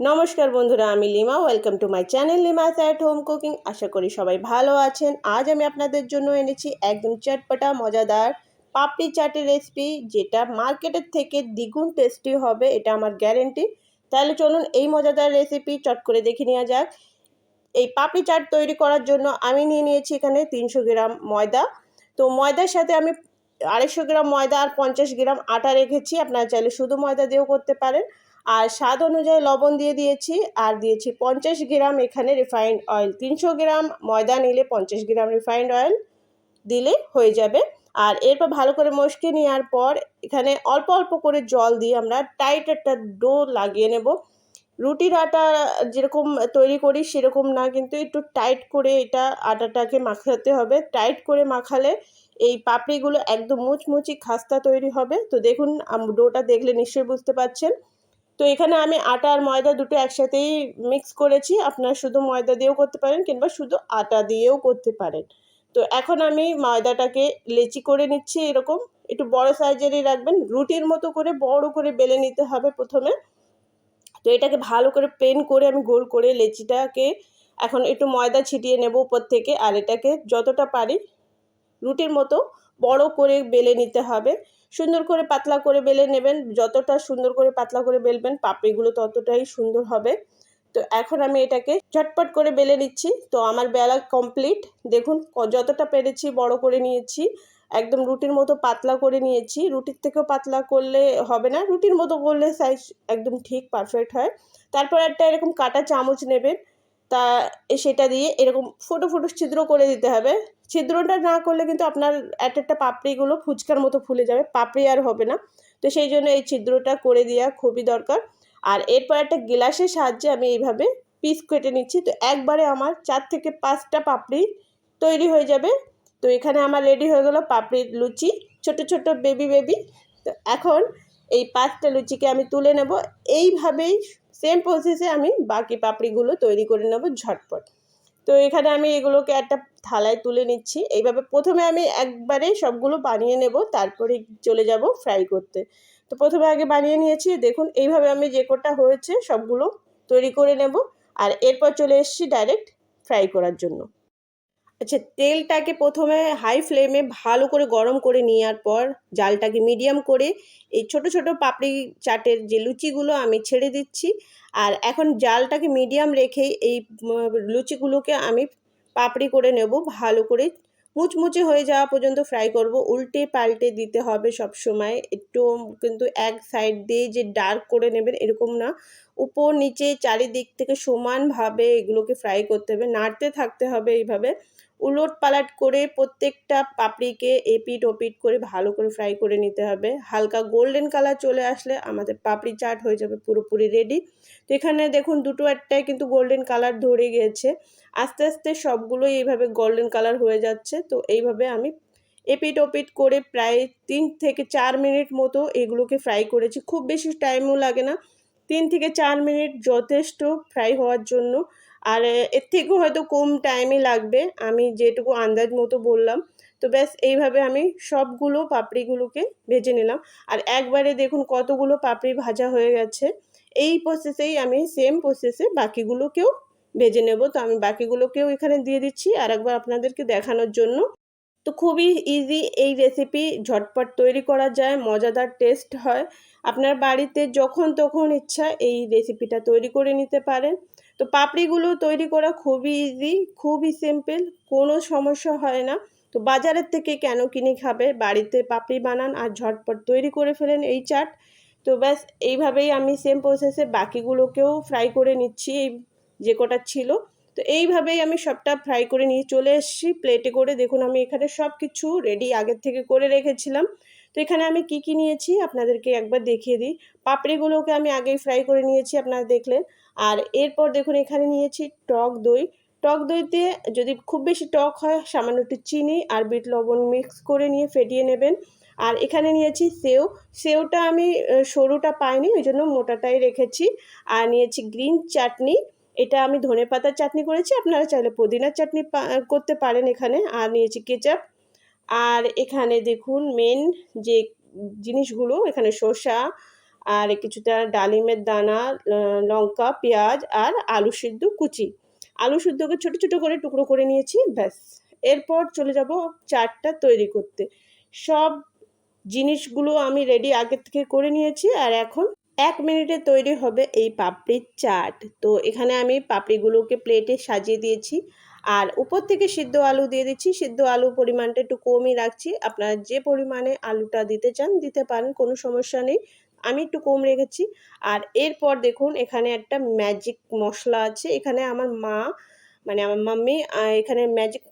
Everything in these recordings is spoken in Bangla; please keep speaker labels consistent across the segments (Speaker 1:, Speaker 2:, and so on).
Speaker 1: নমস্কার বন্ধুরা, আমি Lima. Welcome to my channel Lima's at home cooking আশা করি সবাই ভালো আছেন। আজ আমি আপনাদের জন্য এনেছি একদম চটপটা, মজাদার পাপড়ি চাটের রেসিপি যেটা মার্কেটের থেকে দ্বিগুণ টেস্টি হবে, এটা আমার গ্যারেন্টি তাহলে চলুন এই মজাদার রেসিপি চট করে দেখে নেওয়া যাক। এই পাপড়ি চাট তৈরি করার জন্য আমি নিয়ে নিয়েছি এখানে তিনশো গ্রাম ময়দা। তো ময়দার সাথে আমি আড়াইশো গ্রাম ময়দা আর পঞ্চাশ গ্রাম আটা রেখেছি। আপনারা চাইলে শুধু ময়দা দিয়েও করতে পারেন। আর স্বাদ অনুযায়ী লবণ দিয়ে দিয়েছি। আর দিয়েছি পঞ্চাশ গ্রাম এখানে রিফাইন্ড অয়েল তিনশো গ্রাম ময়দা নিলে পঞ্চাশ গ্রাম রিফাইন্ড অয়েল দিলে হয়ে যাবে। আর এরপর ভালো করে মশকে নেওয়ার পর এখানে অল্প অল্প করে জল দিয়ে আমরা টাইট একটা ডো লাগিয়ে নেব। রুটির আটা যেরকম তৈরি করি সেরকম না, কিন্তু একটু টাইট করে এটা আটাটাকে মাখাতে হবে। টাইট করে মাখালে এই পাপড়িগুলো একদম মুচমুচি খাস্তা তৈরি হবে। তো দেখুন ডোটা দেখলে নিশ্চয়ই বুঝতে পারছেন। তো এখানে আমি আটা আর ময়দা দুটো একসাথেই মিক্স করেছি। আপনারা শুধু ময়দা দিয়েও করতে পারেন কিংবা শুধু আটা দিয়েও করতে পারেন। তো এখন আমি ময়দাটাকে লেচি করে নিচ্ছি এরকম। একটু বড় সাইজেরই রাখবেন। রুটির মতো করে বড় করে বেলে নিতে হবে প্রথমে। তো এটাকে ভালো করে প্লেন করে আমি গোল করে লেচিটাকে এখন একটু ময়দা ছিটিয়ে নেব উপর থেকে। আর এটাকে যতটা পারি রুটির মতো বড় করে বেলে নিতে হবে। সুন্দর করে পাতলা করে বেলে নেবেন। যতটা সুন্দর করে পাতলা করে বেলবেন, পাপড়িগুলো ততটাই সুন্দর হবে। তো এখন আমি এটাকে ঝটপট করে বেলে নিচ্ছি। তো আমার বেলা কমপ্লিট। দেখুন যতটা পেরেছি বড় করে নিয়েছি। একদম রুটির মতো পাতলা করে নিয়েছি। রুটির থেকেও পাতলা করলে হবে না। রুটির মতো করলে সাইজ একদম ঠিক পারফেক্ট হয়। তারপর একটা এরকম কাটা চামচ নেবেন। তা সেটা দিয়ে এরকম ফুটো ফুটো ছিদ্র করে দিতে হবে। ছিদ্রটা না করলে কিন্তু আপনার এক একটা পাপড়িগুলো ফুচকার মতো ফুলে যাবে, পাপড়ি আর হবে না। তো সেই জন্য এই ছিদ্রটা করে দেওয়া খুবই দরকার। আর এরপর একটা গ্লাসের সাহায্যে আমি এইভাবে পিস কেটে নিচ্ছি। তো একবারে আমার চার থেকে পাঁচটা পাপড়ি তৈরি হয়ে যাবে। তো এখানে আমার রেডি হয়ে গেল পাপড়ির লুচি, ছোট ছোট বেবি বেবি তো এখন এই পাঁচটা লুচিকে আমি তুলে নেব। এইভাবেই সেম প্রসেসে আমি বাকি পাপড়িগুলো তৈরি করে নেব ঝটপট। তো এখানে আমি এগুলোকে একটা থালায় তুলে নিচ্ছি। এইভাবে প্রথমে আমি একবারে সবগুলো বানিয়ে নেব, তারপরে চলে যাব ফ্রাই করতে। তো প্রথমে আগে বানিয়ে নিয়েছি, দেখুন এইভাবে আমি যে কোটা হয়েছে সবগুলো তৈরি করে নেব। আর এরপর চলে এসেছি ডাইরেক্ট ফ্রাই করার জন্য। আচ্ছা তেলটাকে প্রথমে হাই ফ্লেমে ভালো করে গরম করে নেওয়ার পর জালটাকে মিডিয়াম করে এই ছোট ছোট পাপড়ি চাটের যে লুচিগুলো আমি ছেড়ে দিচ্ছি। আর এখন জালটাকে মিডিয়াম রেখে এই লুচিগুলোকে আমি পাপড়ি করে নেব। ভালো করে মুচমুচে হয়ে যাওয়া পর্যন্ত ফ্রাই করব। উল্টে পাল্টে দিতে হবে সব সময় একটু কিন্তু এক সাইড দিয়ে যে ডার্ক করে নেবেন এরকম না। উপর, নিচে, চারিদিক থেকে সমানভাবে এগুলোকে ফ্রাই করতে হবে। নাড়তে থাকতে হবে এইভাবে। উলট পালাট করে প্রত্যেকটা পাপড়িকে এপিট ওপিট করে ভালো করে ফ্রাই করে নিতে হবে। হালকা গোল্ডেন কালার চলে আসলে আমাদের পাপড়ি চাট হয়ে যাবে পুরোপুরি রেডি তো এখানে দেখুন দুটো একটাই কিন্তু গোল্ডেন কালার ধরে গিয়েছে আস্তে আস্তে সবগুলোই এইভাবে গোল্ডেন কালার হয়ে যাচ্ছে। তো এইভাবে আমি এপিট ওপিট করে প্রায় তিন থেকে চার মিনিট মতো এগুলোকে ফ্রাই করেছি। খুব বেশি টাইমও লাগে না। তিন থেকে চার মিনিট যথেষ্ট ফ্রাই হওয়ার জন্য। আর এর থেকেও হয়তো কম টাইমই লাগবে, আমি যেটুকু আন্দাজ মতো বললাম। তো ব্যাস, এইভাবে আমি সবগুলো পাপড়িগুলোকে ভেজে নিলাম। আর একবারে দেখুন কতগুলো পাপড়ি ভাজা হয়ে গেছে। এই প্রসেসেই আমি সেম প্রসেসে বাকিগুলোকেও ভেজে নেব। তো আমি বাকিগুলোকেও এখানে দিয়ে দিচ্ছি আর একবার আপনাদেরকে দেখানোর জন্য। তো খুবই ইজি এই রেসিপি ঝটপট তৈরি করা যায়, মজাদার টেস্ট হয়। আপনার বাড়িতে যখন তখন ইচ্ছা এই রেসিপিটা তৈরি করে নিতে পারেন। তো পাপড়িগুলো তৈরি করা খুবই ইজি খুবই সিম্পল কোনো সমস্যা হয় না। তো বাজারের থেকে কেন কিনে খাবে? বাড়িতে পাপড়ি বানান আর ঝটপট তৈরি করে ফেলেন এই চাট। তো ব্যাস, এইভাবেই আমি সেম প্রসেসে বাকিগুলোকেও ফ্রাই করে নিচ্ছি, এই যে কটা ছিল। তো এইভাবেই আমি সবটা ফ্রাই করে নিয়ে চলে এসেছি। প্লেটে করে দেখুন আমি এখানে সব কিছু রেডি আগের থেকে করে রেখেছিলাম। তো এখানে আমি কি কি নিয়েছি? আপনাদেরকে একবার দেখিয়ে দিই। পাপড়িগুলোকে আমি আগেই ফ্রাই করে নিয়েছি, আপনারা দেখলেন। আর এরপর দেখুন এখানে নিয়েছি টক দই। টক দইতে যদি খুব বেশি টক হয়, সামান্য একটু চিনি আর বিট লবণ মিক্স করে নিয়ে ফেটিয়ে নেবেন। আর এখানে নিয়েছি সেও। সেওটা আমি সরুটা পাইনি, ওই জন্য মোটাটাই রেখেছি। আর নিয়েছি গ্রিন চাটনি। এটা আমি ধনে পাতার চাটনি করেছি। আপনারা চাইলে পুদিনার চাটনি করতে পারেন এখানে। আর নিয়েছি কেচাপ। আর এখানে দেখুন মেন যে জিনিসগুলো, এখানে শসা আর কিছুটা ডালিমের দানা লঙ্কা, পেঁয়াজ আর আলু সিদ্ধ কুচি। আলু সিদ্ধকে ছোট ছোট করে টুকরো করে নিয়েছি, ব্যাস। এরপর চলে যাব চাটটা তৈরি করতে। সব জিনিসগুলো আমি রেডি আগে থেকে করে নিয়েছি আর এখন এক মিনিটে তৈরি হবে এই পাপড়ির চাট। তো এখানে আমি পাপড়িগুলোকে প্লেটে সাজিয়ে দিয়েছি আর উপর থেকে সিদ্ধ আলু দিয়ে দিচ্ছি। সিদ্ধ আলু পরিমাণটা একটু কমই রাখছি। আপনারা যে পরিমাণে আলুটা দিতে চান, দিতে পারেন, কোনো সমস্যা নেই। আমি একটু কম রেখেছি। আর এরপর দেখুন, এখানে একটা ম্যাজিক মশলা আছে। এখানে আমার মা মানে আমার মাম্মি এখানে ম্যাজিক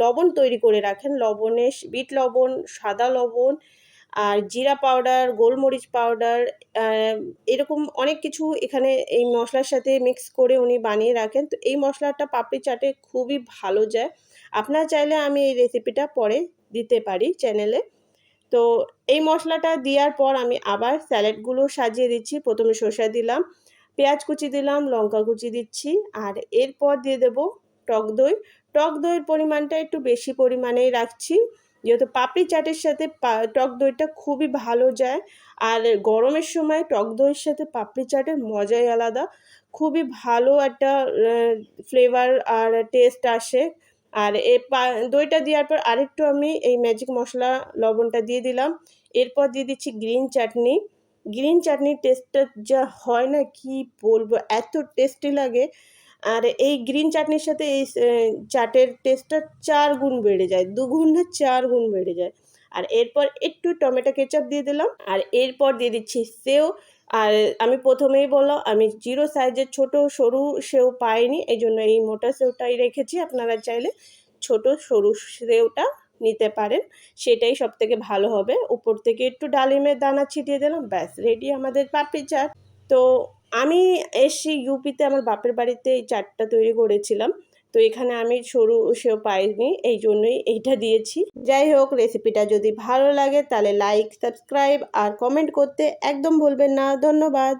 Speaker 1: লবণ তৈরি করে রাখেন। লবণে বিট লবণ, সাদা লবণ, আর জিরা পাউডার, গোলমরিচ পাউডার এরকম অনেক কিছু এখানে এই মশলার সাথে মিক্স করে উনি বানিয়ে রাখেন। তো এই মশলাটা পাপড়ি চাটে খুবই ভালো যায়। আপনারা চাইলে আমি এই রেসিপিটা পরে দিতে পারি চ্যানেলে তো এই মশলাটা দেওয়ার পর আমি আবার স্যালাডগুলো সাজিয়ে দিচ্ছি। প্রথমে শসা দিলাম, পেঁয়াজ কুচি দিলাম, লঙ্কা কুচি দিচ্ছি আর এরপর দিয়ে দেব টক দই। টক দইয়ের পরিমাণটা একটু বেশি পরিমাণেই রাখছি, যেহেতু পাপড়ি চাটের সাথে টক দইটা খুবই ভালো যায় আর গরমের সময় টক দইয়ের সাথে পাপড়ি চাটের মজাই আলাদা। খুবই ভালো একটা ফ্লেভার আর টেস্ট আসে। আর এ দইটা দেওয়ার পর আরেকটু আমি এই ম্যাজিক মশলা লবণটা দিয়ে দিলাম। এরপর দিয়ে দিচ্ছি গ্রিন চাটনি গ্রিন চাটনির টেস্টটা যা হয় না, কি বলব? এত টেস্টি লাগে। আর এই গ্রিন চাটনির সাথে এই চাটের টেস্টটা চার গুণ বেড়ে যায় দুগুণ না চার গুণ বেড়ে যায়। আর এরপর একটু টমেটো কেচাপ দিয়ে দিলাম। আর এরপর দিয়ে দিচ্ছি সেও আর আমি প্রথমেই বললাম, আমি জিরো সাইজের ছোট সরু সেও পাইনি এই জন্য এই মোটা সেওটাই রেখেছি। আপনারা চাইলে ছোট সরু সেওটা নিতে পারেন, সেটাই সব থেকে ভালো হবে। উপর থেকে একটু ডালিমের দানা ছিটিয়ে দিলাম, ব্যাস রেডি আমাদের পাপড়ি চাট। তো আমি এসছি ইউপিতে আমার বাপের বাড়িতে এই চাটটা তৈরি করেছিলাম। তো এখানে আমি সরু সেও পাইনি, এই জন্যই এইটা দিয়েছি। যাই হোক রেসিপিটা যদি ভালো লাগে তাহলে লাইক সাবস্ক্রাইব আর কমেন্ট করতে একদম ভুলবেন না। ধন্যবাদ।